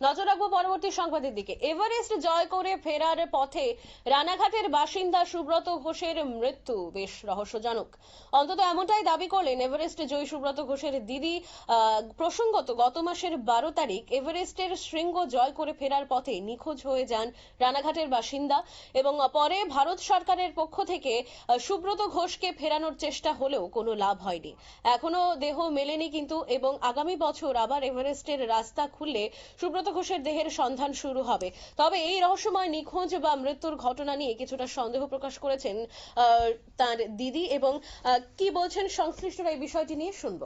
নজর রাখব পরবর্তী সংবাদের দিকে। এভারেস্ট জয় করে ফেরার পথে রানাঘাটের বাসিন্দা সুব্রত ঘোষের মৃত্যু বেশ রহস্যজনক। অন্তত এমনটাই দাবি করলেন এভারেস্ট জয়ী সুব্রত ঘোষের দিদি। প্রসঙ্গত গত মাসের বারো তারিখ এভারেস্টের শৃঙ্গ জয় করে ফেরার পথে নিখোঁজ হয়ে যান রানাঘাটের বাসিন্দা এবং পরে ভারত সরকারের পক্ষ থেকে সুব্রত ঘোষকে ফেরানোর চেষ্টা হলেও কোনো লাভ হয়নি। এখনও দেহ মেলেনি কিন্তু এবং আগামী বছর আবার এভারেস্টের রাস্তা খুললে সুব্রত ঘোষের দেহের সন্ধান শুরু হবে। তবে এই রহস্যময় নিখোঁজ বা মৃত্যুর ঘটনা নিয়ে কিছুটা সন্দেহ প্রকাশ করেছেন তার দিদি এবং কি বলছেন সংশ্লিষ্টরা এই বিষয়টি নিয়ে শুনব।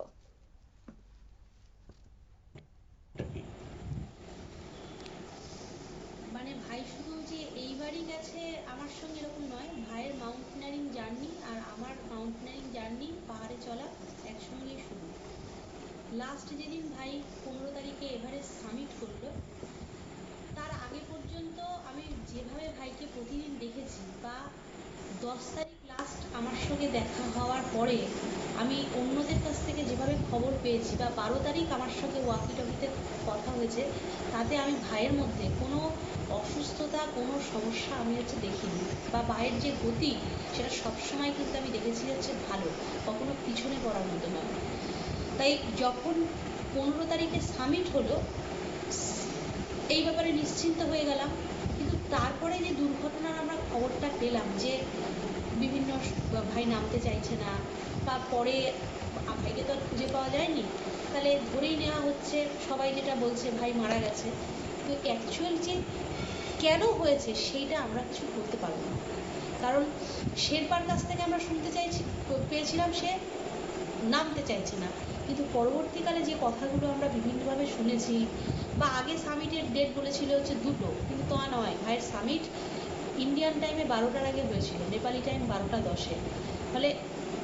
মানে ভাই শুধু যে এইবারই গেছে আমার সঙ্গে এরকম নয়, ভাইয়ের মাউন্টেনারিং জার্নি আর আমার মাউন্টেনারিং জার্নি পাহাড়ে চলা একসঙ্গেই শুরু। লাস্ট যেদিন ভাই পনেরো তারিখে এভারেস্ট সামিট করল, তার আগে পর্যন্ত আমি যেভাবে ভাইকে প্রতিদিন দেখেছি বা দশ তারিখ লাস্ট আমার সঙ্গে দেখা হওয়ার পরে আমি অন্যদের কাছ থেকে যেভাবে খবর পেয়েছি বা বারো তারিখ আমার সঙ্গে ওয়াকি টকিতে কথা হয়েছে, তাতে আমি ভাইয়ের মধ্যে কোনো অসুস্থতা, কোনো সমস্যা আমি হচ্ছে দেখিনি বা ভাইয়ের যে গতি সেটা সবসময় কিন্তু আমি দেখেছি হচ্ছে ভালো, কখনো পিছনে পড়ার মতো নয়। তাই যখন পনেরো তারিখে সামিট হলো, এই ব্যাপারে নিশ্চিন্ত হয়ে গেলাম। কিন্তু তারপরে যে দুর্ঘটনার আমরা খবরটা পেলাম যে বিভিন্ন ভাই নামতে চাইছে না, বা পরে ভাইকে তো আর খুঁজে পাওয়া যায়নি, তাহলে ধরেই নেওয়া হচ্ছে, সবাই যেটা বলছে, ভাই মারা গেছে। তো অ্যাকচুয়াল যে কেন হয়েছে, সেইটা আমরা কিছু করতে পারব না। কারণ শেরপার কাছ থেকে আমরা শুনতে চাইছি, পেয়েছিলাম সে, নামতে চাইছে না। কিন্তু পরবর্তীকালে যে কথাগুলো আমরা বিভিন্নভাবে শুনেছি, বা আগে সামিটের ডেট বলেছিল হচ্ছে দুটো, কিন্তু তা নয়। ভাইয়ের সামিট ইন্ডিয়ান টাইমে বারোটার আগে হয়েছিল নেপালি টাইম বারোটা দশে। ফলে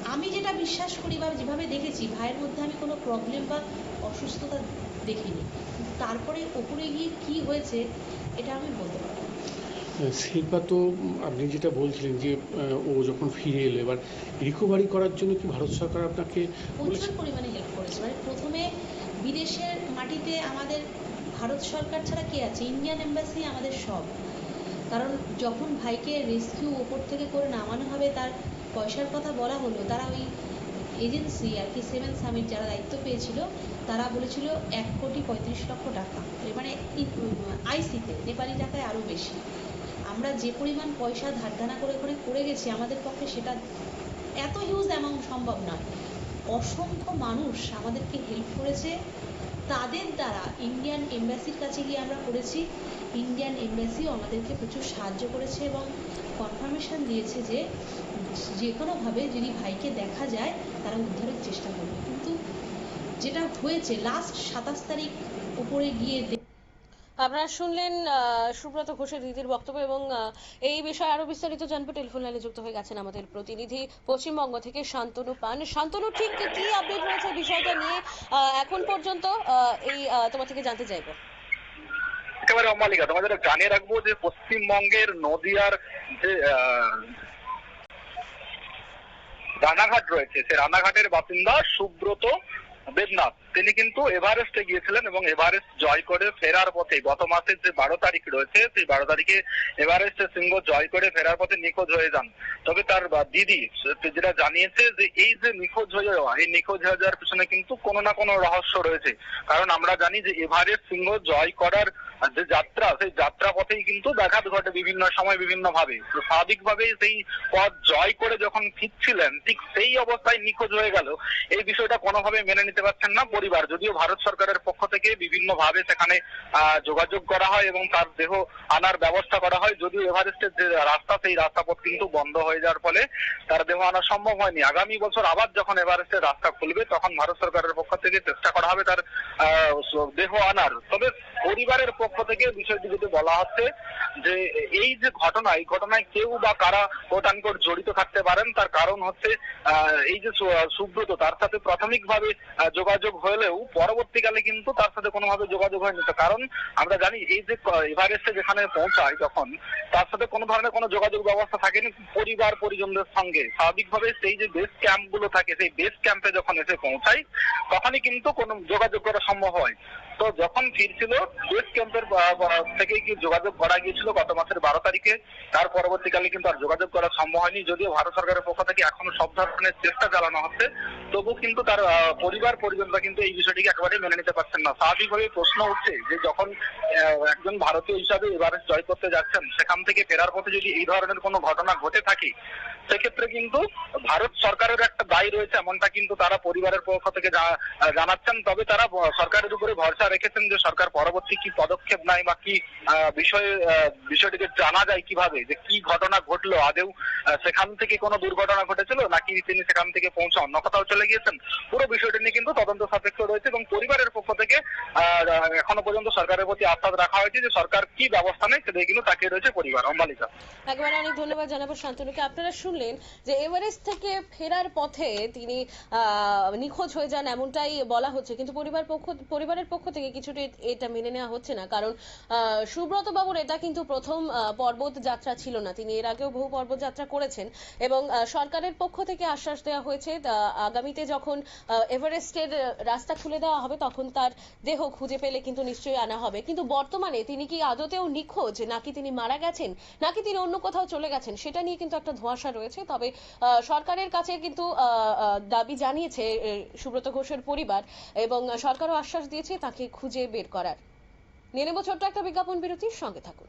আমি যেটা বিশ্বাস করি বা যেভাবে দেখেছি, ভাইয়ের মধ্যে আমি কোনো প্রবলেম বা অসুস্থতা দেখিনি। তারপরে ওপরে গিয়ে কী হয়েছে, এটা আমি বলতে পারব। শিল্পা তো, আপনি যেটা বলছিলেন যে ও যখন ফিরে এলো, এবার রিকভারি করার জন্য কি ভারত সরকার আপনাকে প্রচুর পরিমাণে হেল্প করেছে। মানে প্রথমে বিদেশের মাটিতে আমাদের ভারত সরকার ছাড়া কে আছে? ইন্ডিয়ান এম্বাসি আমাদের সব। কারণ যখন ভাইকে রেস্কিউ ওপর থেকে করে নামানো হবে, তার পয়সার কথা বলা হলো, তারা ওই এজেন্সি আর কি সেভেন সামিট যারা দায়িত্ব পেয়েছিল, তারা বলেছিল এক কোটি পঁয়ত্রিশ লক্ষ টাকা। মানে আইসিতে, নেপালি টাকায় আরও বেশি। আমরা যে পরিমাণ পয়সা ধারদানা করে করে করে গেছি আমাদের পক্ষে সেটা এত হিউজ অ্যামাউন্ট সম্ভব নয় অসংখ্য মানুষ আমাদেরকে হেল্প করেছে। তাদের দ্বারা ইন্ডিয়ান এমবাসির কাছে গিয়ে আমরা করেছি। ইন্ডিয়ান এমবাসিও আমাদেরকে প্রচুর সাহায্য করেছে এবং কনফার্মেশন দিয়েছে যে যে কোনোভাবে যদি ভাইকে দেখা যায় তারা উদ্ধারের চেষ্টা করবে। কিন্তু যেটা হয়েছে লাস্ট সাতাশ তারিখ উপরে গিয়ে আপনারা শুনলেন সুব্রত ঘোষের দিদির বক্তব্য এবং এই বিষয়ে আরও বিস্তারিত জানতে টেলিফোন লাইনে যুক্ত হয়ে গেছেন আমাদের প্রতিনিধি পশ্চিমবঙ্গ থেকে শান্তনু পান। শান্তনু, ঠিক কি আপডেট রয়েছে বিষয়টা নিয়ে? এখন পর্যন্ত এই তোমার থেকে জানতে চাইব। একেবারে অমালিকা। তোমাদের জানিয়ে রাখব যে পশ্চিমবঙ্গের নদিয়ার যে রানাঘাট রয়েছে, সে রানাঘাটের বাসিন্দা সুব্রত দেবনাথ। তিনি কিন্তু এভারেস্টে গিয়েছিলেন এবং এভারেস্ট জয় করে ফেরার পথে, গত মাসের যে বারো তারিখ রয়েছে, সেই বারো তারিখে এভারেস্টের সিংহ জয় করে ফেরার পথে নিখোঁজ হয়ে যান। তবে তার দিদি, যেটা জানিয়েছে যে এই যে নিখোঁজ হয়ে যাওয়া, এই নিখোঁজ হয়ে যাওয়ার পিছনে কিন্তু কোনো না কোনো রহস্য রয়েছে। কারণ আমরা জানি যে এভারেস্ট সিংহ জয় করার যে যাত্রা, সেই যাত্রা পথেই কিন্তু ব্যাঘাত ঘটে বিভিন্ন সময় বিভিন্ন ভাবে স্বাভাবিকভাবেই সেই পথ জয় করে যখন ফিরছিলেন, ঠিক সেই অবস্থায় নিখোঁজ হয়ে গেল। এই বিষয়টা কোনোভাবে মেনে নিতে পারছেন না পরিবার। যদিও ভারত সরকারের পক্ষ থেকে বিভিন্ন ভাবে সেখানে যোগাযোগ করা হয় এবং তার দেহ আনার ব্যবস্থা করা হয়। যদিও এভারেস্টের যে রাস্তা, সেই রাস্তা পথ কিন্তু বন্ধ হয়ে যাওয়ার ফলে তার দেহ আনা সম্ভব হয়নি। আগামী বছর আবার যখন এভারেস্টের রাস্তা খুলবে, তখন ভারত সরকারের পক্ষ থেকে চেষ্টা করা হবে তার দেহ আনার। তবে পরিবারের পক্ষ থেকে বিষয়টি যদি বলা হচ্ছে যে, এই যে ঘটনা, এই ঘটনায় কেউ বা কারা কোট আনকোট জড়িত থাকতে পারেন, তার কারণ হচ্ছে এই যে সুব্রত, তার সাথে প্রাথমিকভাবে যোগাযোগ হলেও পরবর্তীকালে কিন্তু তার সাথে কোনোভাবে যোগাযোগ হয়নি। তো কারণ আমরা জানি, এই যে এভারেস্টে যেখানে পৌঁছায় যখন, তার সাথে কোনো ধরনের কোনো যোগাযোগ ব্যবস্থা থাকেনি পরিবার, পরিজনদের সঙ্গে। স্বাভাবিকভাবে সেই যে বেস ক্যাম্পগুলো থাকে, সেই বেস ক্যাম্পে যখন এসে পৌঁছায়, তখনই কিন্তু কোনো যোগাযোগ করা সম্ভব হয়। তো যখন ফিরছিল বেস ক্যাম্পের থেকে কি যোগাযোগ করা গিয়েছিল গত মাসের বারো তারিখে? তার পরবর্তীকালে কিন্তু আর যোগাযোগ করা সম্ভব হয়নি, যদিও ভারত সরকারের পক্ষ থেকে এখনও সব ধরনের চেষ্টা চালানো হচ্ছে। তবু কিন্তু তার পরিবার, পরিজনরা কিন্তু এই বিষয়টিকে একেবারে মেনে নিতে পারছেন না। স্বাভাবিকভাবে প্রশ্ন উঠছে যে যখন একজন ভারতীয় হিসাবে এবারে জয় করতে যাচ্ছেন, সেখান থেকে ফেরার পথে যদি এই ধরনের কোনো ঘটনা ঘটে থাকে, সেক্ষেত্রে কিন্তু ভারত সরকারের রয়েছে, এমনটা কিন্তু তারা পরিবারের পক্ষ থেকে জানাচ্ছেন। তবে তারা সরকারের উপরে ভরসা রেখেছেন যে সরকার পরবর্তী কি পদক্ষেপ নেয় বা কি বিষয়ে বিষয়টিকে জানা যায় কীভাবে, যে কি ঘটনা ঘটলো। আদেও সেখান থেকে কোনো দুর্ঘটনা ঘটেছিল নাকি তিনি সেখান থেকে পৌঁছে অন্য কোথাও চলে গিয়েছেন? পুরো বিষয়টি নিয়ে কিন্তু তদন্ত সাপেক্ষ রয়েছে এবং পরিবারের পক্ষ থেকে এখনও পর্যন্ত সরকারের প্রতি আস্থা রাখা হয়েছে যে সরকার কি ব্যবস্থা নেয় সেদিকে কিন্তু তাকিয়ে রয়েছে পরিবার। অম্বালিকা। একবার অনেক ধন্যবাদ জানাব শান্তনুকে। আপনারা শুনলেন যে এভারেস্ট থেকে ফেরার পথে তিনি নিখোঁজ হয়ে যান এমনটাই বলা হচ্ছে। কিন্তু পরিবার পক্ষ, পরিবারের পক্ষ থেকে কিছুটা এটা মেনে নেওয়া হচ্ছে না। কারণ সুব্রত বাবুর এটা কিন্তু প্রথম পর্বত যাত্রা ছিল না। তিনি এর আগেও বহু পর্বত যাত্রা করেছেন এবং সরকারের পক্ষ থেকে আশ্বাস দেওয়া হয়েছে আগামীতে যখন এভারেস্টের রাস্তা খুলে দেওয়া হবে তখন তার দেহ খুঁজে পেলে কিন্তু নিশ্চয়ই আনা হবে। কিন্তু বর্তমানে তিনি কি আদতেও নিখোঁজ, নাকি তিনি মারা গেছেন, নাকি তিনি অন্য কোথাও চলে গেছেন, সেটা নিয়ে কিন্তু একটা ধোঁয়াশা রয়েছে। তবে সরকারের কাছে কিন্তু দাবি জানিয়েছে সুব্রত ঘোষের পরিবার এবং সরকারও আশ্বাস দিয়েছে তাকে খুঁজে বের করার। নিয়ে ছোট্ট একটা বিজ্ঞাপন বিরতির সঙ্গে থাকুন।